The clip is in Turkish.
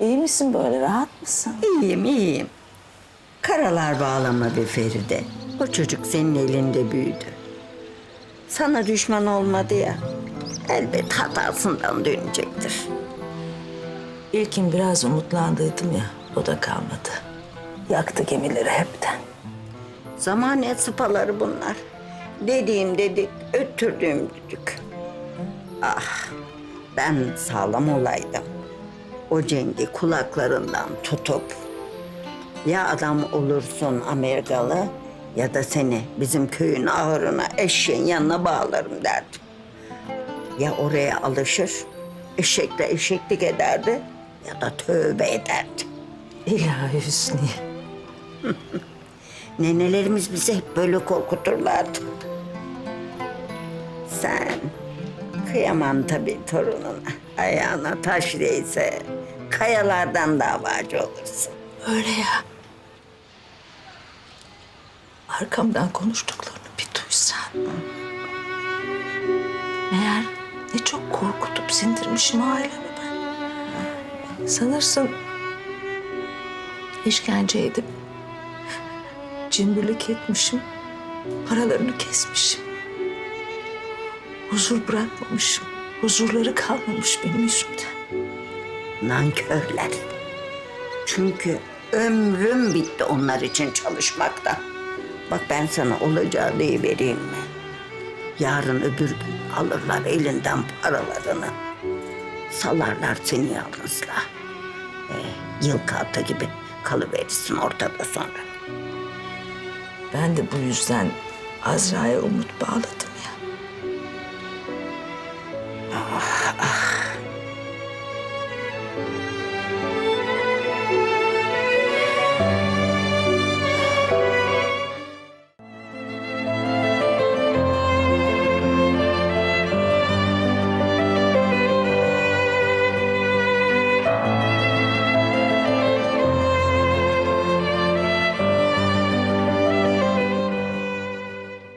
İyi misin böyle rahat mısın? İyiyim, iyiyim. Karalar bağlama be Feride. O çocuk senin elinde büyüdü. Sana düşman olmadı ya. Elbet hatasından dönecektir. İlkin biraz umutlandıydım ya. O da kalmadı. Yaktı gemileri hepten. Zamane sıpaları bunlar. Dediğim dedik, öttürdüğüm düdük. Ah, ben sağlam olaydım. O cengi kulaklarından tutup... ...ya adam olursun Amerikalı... ...ya da seni bizim köyün ahırına eşeğin yanına bağlarım derdim. Ya oraya alışır, eşekle eşeklik ederdi... ...ya da tövbe ederdi. İlahi Hüsniye. Nenelerimiz bizi hep böyle korkuturlardı. Sen kıyamam tabii torununa. Ayağına taş değse kayalardan davacı olursun. Öyle ya. Arkamdan konuştuklarını bir duysan. Meğer ne çok korkutup sindirmişim ailemi ben. Sanırsın işkence edip cimrilik etmişim. Paralarını kesmişim. Huzur bırakmamışım. Huzurları kalmamış benim yüzümden. Nankörler. Çünkü ömrüm bitti onlar için çalışmaktan. Bak ben sana olacağı vereyim mi? Yarın öbür gün alırlar elinden paralarını. Salarlar seni yalnızla. Ee, yıl kartı gibi kalıverirsin ortada sonra. Ben de bu yüzden Azra'ya umut bağladım